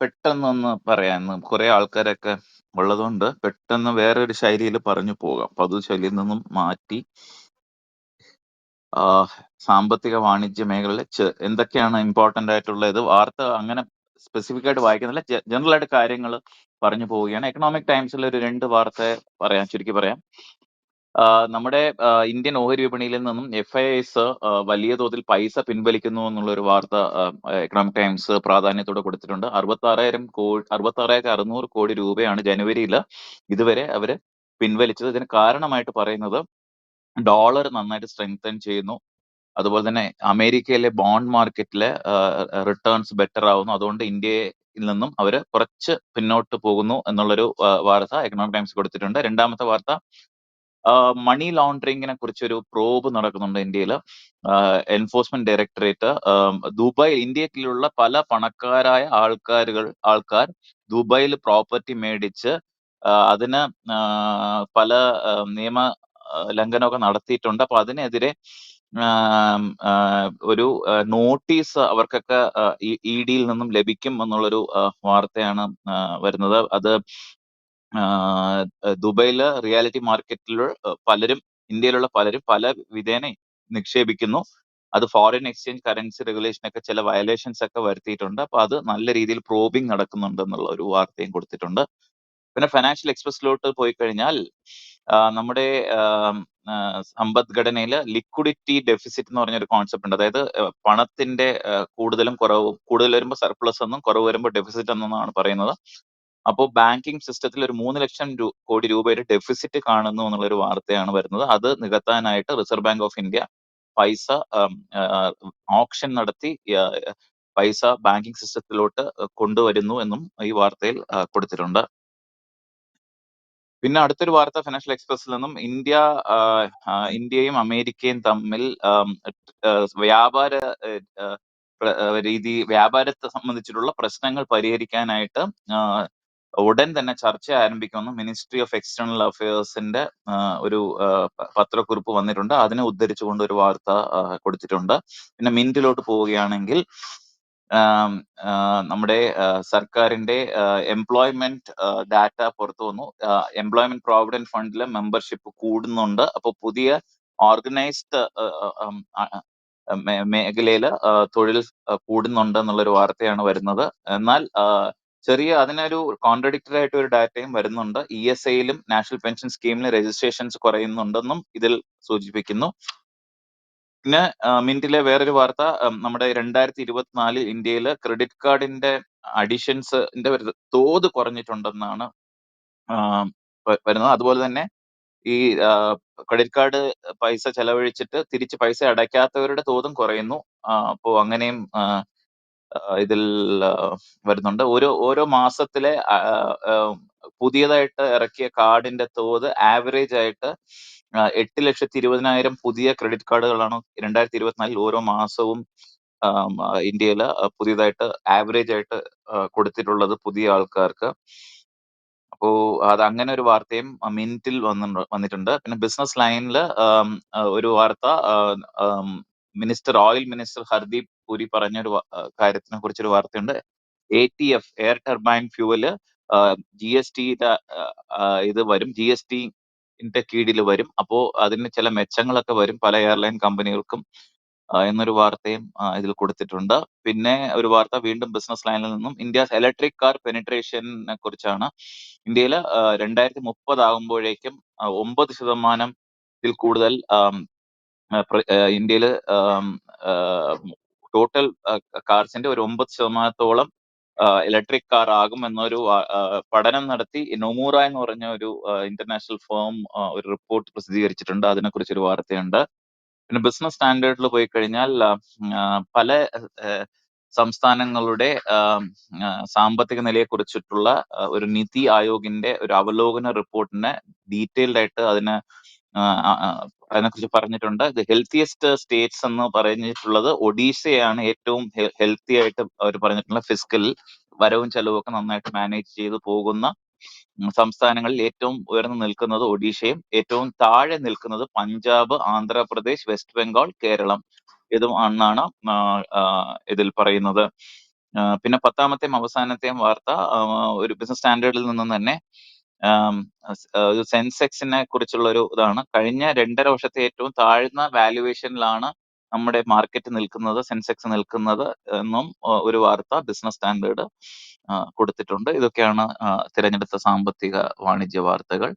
പെട്ടെന്നൊന്ന് പറയാൻ കുറെ ആൾക്കാരൊക്കെ ഉള്ളതുകൊണ്ട് പെട്ടെന്ന് വേറൊരു ശൈലിയിൽ പറഞ്ഞു പോകാം. പതിവ് ശൈലിയിൽ നിന്നും മാറ്റി ആ, സാമ്പത്തിക വാണിജ്യ മേഖലയിൽ എന്തൊക്കെയാണ് ഇമ്പോർട്ടന്റ് ആയിട്ടുള്ളത്? വാർത്ത അങ്ങനെ സ്പെസിഫിക് ആയിട്ട് വായിക്കുന്നില്ല. ജനറൽ ആയിട്ട് കാര്യങ്ങൾ പറഞ്ഞു പോവുകയാണ്. എക്കണോമിക് ടൈംസിൽ ഒരു രണ്ട് വാർത്ത പറയാം ചുരുക്കി പറയാം. നമ്മുടെ ഇന്ത്യൻ ഓഹരി വിപണിയിൽ നിന്നും എഫ് ഐ എസ് വലിയ തോതിൽ പൈസ പിൻവലിക്കുന്നു എന്നുള്ള ഒരു വാർത്ത എക്കണോമിക് ടൈംസ് പ്രാധാന്യത്തോടെ കൊടുത്തിട്ടുണ്ട്. അറുപത്തി ആറായിരം കോടി അറുപത്തി ആറായിരത്തി അറുന്നൂറ് കോടി രൂപയാണ് ജനുവരിയിൽ ഇതുവരെ അവർ പിൻവലിച്ചത്. ഇതിന് കാരണമായിട്ട് പറയുന്നത് ഡോളർ നന്നായിട്ട് സ്ട്രെങ്തൻ ചെയ്യുന്നു. അതുപോലെ തന്നെ അമേരിക്കയിലെ ബോണ്ട് മാർക്കറ്റിലെ റിട്ടേൺസ് ബെറ്റർ ആവുന്നു. അതുകൊണ്ട് ഇന്ത്യയിൽ നിന്നും അവർ കുറച്ച് പിന്നോട്ട് പോകുന്നു എന്നുള്ളൊരു വാർത്ത എക്കണോമിക് ടൈംസ് കൊടുത്തിട്ടുണ്ട്. രണ്ടാമത്തെ വാർത്ത മണി ലോണ്ടറിങ്ങിനെ കുറിച്ചൊരു പ്രോബ് നടക്കുന്നുണ്ട് ഇന്ത്യയിൽ എൻഫോഴ്സ്മെന്റ് ഡയറക്ടറേറ്റ് ദുബായ് ഇന്ത്യയിലുള്ള പല പണക്കാരായ ആൾക്കാരുകൾ ആൾക്കാർ ദുബായിൽ പ്രോപ്പർട്ടി മേടിച്ച് അതിന് പല നിയമ ലംഘനമൊക്കെ നടത്തിയിട്ടുണ്ട്. അപ്പൊ അതിനെതിരെ ഒരു നോട്ടീസ് അവർക്കൊക്കെ ഇ ഡിയിൽ നിന്നും ലഭിക്കും എന്നുള്ളൊരു വാർത്തയാണ് വരുന്നത്. അത് ദുബൈയിൽ റിയാലിറ്റി മാർക്കറ്റിൽ പലരും ഇന്ത്യയിലുള്ള പലരും പല വിധേന നിക്ഷേപിക്കുന്നു. അത് ഫോറിൻ എക്സ്ചേഞ്ച് കറൻസി റെഗുലേഷൻ ഒക്കെ ചില വയലേഷൻസ് ഒക്കെ വരുത്തിയിട്ടുണ്ട്. അപ്പൊ അത് നല്ല രീതിയിൽ പ്രോബിംഗ് നടക്കുന്നുണ്ട് എന്നുള്ള ഒരു വാർത്തയും കൊടുത്തിട്ടുണ്ട്. പിന്നെ ഫൈനാൻഷ്യൽ എക്സ്പ്രസിലോട്ട് പോയി കഴിഞ്ഞാൽ നമ്മുടെ സമ്പദ്ഘടനയിൽ ലിക്വിഡിറ്റി ഡെഫിസിറ്റ് എന്ന് പറഞ്ഞൊരു കോൺസെപ്റ്റ് ഉണ്ട്. അതായത് പണത്തിന്റെ കൂടുതലും കുറവ് കൂടുതൽ വരുമ്പോൾ സർപ്ലസ് എന്നും കുറവ് വരുമ്പോൾ ഡെഫിസിറ്റ് എന്നാണ് പറയുന്നത്. അപ്പോൾ ബാങ്കിങ് സിസ്റ്റത്തിൽ ഒരു മൂന്ന് ലക്ഷം കോടി രൂപയുടെ ഡെഫിസിറ്റ് കാണുന്നു എന്നുള്ള ഒരു വാർത്തയാണ് വരുന്നത്. അത് നികത്താനായിട്ട് റിസർവ് ബാങ്ക് ഓഫ് ഇന്ത്യ പൈസ ഓപ്ഷൻ നടത്തി പൈസ ബാങ്കിങ് സിസ്റ്റത്തിലോട്ട് കൊണ്ടുവരുന്നു എന്നും ഈ വാർത്തയിൽ കൊടുത്തിട്ടുണ്ട്. പിന്നെ അടുത്തൊരു വാർത്ത ഫിനാൻഷ്യൽ എക്സ്പ്രസിൽ നിന്നും ഇന്ത്യ ഇന്ത്യയും അമേരിക്കയും തമ്മിൽ വ്യാപാര രീതി വ്യാപാരത്തെ സംബന്ധിച്ചിട്ടുള്ള പ്രശ്നങ്ങൾ പരിഹരിക്കാനായിട്ട് ഉടൻ തന്നെ ചർച്ച ആരംഭിക്കുമെന്ന് മിനിസ്ട്രി ഓഫ് എക്സ്റ്റേണൽ അഫയേഴ്സിന്റെ ഒരു പത്രക്കുറിപ്പ് വന്നിട്ടുണ്ട്. അതിനെ ഉദ്ധരിച്ചുകൊണ്ട് ഒരു വാർത്ത കൊടുത്തിട്ടുണ്ട്. പിന്നെ മിന്റിലോട്ട് പോവുകയാണെങ്കിൽ നമ്മുടെ സർക്കാരിന്റെ എംപ്ലോയ്മെന്റ് ഡാറ്റ പുറത്തു വന്നു. എംപ്ലോയ്മെന്റ് പ്രോവിഡന്റ് ഫണ്ടിലെ മെമ്പർഷിപ്പ് കൂടുന്നുണ്ട്. അപ്പോൾ പുതിയ ഓർഗനൈസ്ഡ് മേഖലയിൽ തൊഴിൽ കൂടുന്നുണ്ട് എന്നുള്ളൊരു വാർത്തയാണ് വരുന്നത്. എന്നാൽ ചെറിയ അതിനൊരു കോൺട്രഡിക്ടറി ആയിട്ട് ഒരു ഡാറ്റയും വരുന്നുണ്ട് ഇ എസ് ഐയിലും നാഷണൽ പെൻഷൻ സ്കീമിലും രജിസ്ട്രേഷൻസ് കുറയുന്നുണ്ടെന്നും ഇതിൽ സൂചിപ്പിക്കുന്നു. പിന്നെ മിനിറ്റിലെ വേറൊരു വാർത്ത നമ്മുടെ രണ്ടായിരത്തി ഇരുപത്തിനാലിൽ ഇന്ത്യയിൽ ക്രെഡിറ്റ് കാർഡിന്റെ അഡിഷൻസിന്റെ തോത് കുറഞ്ഞിട്ടുണ്ടെന്നാണ് വരുന്നത്. അതുപോലെ തന്നെ ഈ ക്രെഡിറ്റ് കാർഡ് പൈസ ചെലവഴിച്ചിട്ട് തിരിച്ച് പൈസ അടയ്ക്കാത്തവരുടെ തോതും കുറയുന്നു. അപ്പോൾ അങ്ങനെയും ഇതിൽ വരുന്നുണ്ട്. ഓരോ ഓരോ മാസത്തിലെ പുതിയതായിട്ട് ഇറക്കിയ കാർഡിന്റെ തോത് ആവറേജ് ആയിട്ട് എട്ട് ലക്ഷത്തി ഇരുപതിനായിരം പുതിയ ക്രെഡിറ്റ് കാർഡുകളാണ് രണ്ടായിരത്തി ഇരുപത്തിനാലിൽ ഓരോ മാസവും ഇന്ത്യയിൽ പുതിയതായിട്ട് ആവറേജ് ആയിട്ട് കൊടുത്തിട്ടുള്ളത് പുതിയ ആൾക്കാർക്ക്. അപ്പോ അത് അങ്ങനെ ഒരു വാർത്തയും മിനിറ്റിൽ വന്നിട്ടുണ്ട്. വന്നിട്ടുണ്ട്. പിന്നെ ബിസിനസ് ലൈനിൽ ഒരു വാർത്ത minister oil minister Hardeep Puri പറഞ്ഞൊരു കാര്യത്തിനെ കുറിച്ചൊരു വാർത്തയുണ്ട്. A T F air turbine fuel G S ടിയുടെ ഇത് വരും. ജി എസ് ടിന്റെ കീഴിൽ വരും. അപ്പോ അതിന് ചില മെച്ചങ്ങളൊക്കെ വരും പല എയർലൈൻ കമ്പനികൾക്കും എന്നൊരു വാർത്തയും ഇതിൽ കൊടുത്തിട്ടുണ്ട്. പിന്നെ ഒരു വാർത്ത വീണ്ടും ബിസിനസ് ലൈനിൽ നിന്നും. ഇന്ത്യ ഇലക്ട്രിക് കാർ പെനിട്രേഷനെ കുറിച്ചാണ്. ഇന്ത്യയിൽ രണ്ടായിരത്തി മുപ്പത് ആകുമ്പോഴേക്കും ഒമ്പത് ശതമാനത്തിൽ കൂടുതൽ ഇന്ത്യയിൽ ടോട്ടൽ കാർസിന്റെ ഒരു ഒമ്പത് ശതമാനത്തോളം ഇലക്ട്രിക് കാർ ആകും എന്നൊരു പഠനം നടത്തി നൊമൂറ എന്ന് പറഞ്ഞ ഒരു ഇന്റർനാഷണൽ ഫേം ഒരു റിപ്പോർട്ട് പ്രസിദ്ധീകരിച്ചിട്ടുണ്ട്. അതിനെക്കുറിച്ച് ഒരു വാർത്തയുണ്ട്. പിന്നെ ബിസിനസ് സ്റ്റാൻഡേർഡിൽ പോയി കഴിഞ്ഞാൽ പല സംസ്ഥാനങ്ങളുടെ സാമ്പത്തിക നിലയെ കുറിച്ചിട്ടുള്ള ഒരു നിതി ആയോഗിന്റെ ഒരു അവലോകന റിപ്പോർട്ടിനെ ഡീറ്റെയിൽഡ് ആയിട്ട് അതിന് അതിനെക്കുറിച്ച് പറഞ്ഞിട്ടുണ്ട്. ദ ഹെൽത്തിയസ്റ്റ് സ്റ്റേറ്റ്സ് എന്ന് പറഞ്ഞിട്ടുള്ളത് ഒഡീഷയാണ് ഏറ്റവും ഹെൽത്തി ആയിട്ട് അവർ പറഞ്ഞിട്ടുള്ള ഫിസിക്കൽ വരവും ചെലവും ഒക്കെ നന്നായിട്ട് മാനേജ് ചെയ്ത് പോകുന്ന സംസ്ഥാനങ്ങളിൽ ഏറ്റവും ഉയർന്നു നിൽക്കുന്നത് ഒഡീഷയും ഏറ്റവും താഴെ നിൽക്കുന്നത് പഞ്ചാബ് ആന്ധ്രാപ്രദേശ് വെസ്റ്റ് ബംഗാൾ കേരളം. ഇതും ആണെന്നാണ് ഇതിൽ പറയുന്നത്. പിന്നെ പത്താമത്തെയും അവസാനത്തെയും വാർത്ത ഒരു ബിസിനസ് സ്റ്റാൻഡേർഡിൽ നിന്നും തന്നെ ഒരു സെൻസെക്സിനെ കുറിച്ചുള്ള ഒരു ഇതാണ്. കഴിഞ്ഞ രണ്ടര വർഷത്തെ ഏറ്റവും താഴ്ന്ന വാല്യുവേഷനിലാണ് നമ്മുടെ മാർക്കറ്റ് നിൽക്കുന്നത് സെൻസെക്സ് നിൽക്കുന്നത് എന്നും ഒരു വാർത്ത ബിസിനസ് സ്റ്റാൻഡേർഡ് കൊടുത്തിട്ടുണ്ട്. ഇതൊക്കെയാണ് തിരഞ്ഞെടുത്ത സാമ്പത്തിക വാണിജ്യ വാർത്തകൾ.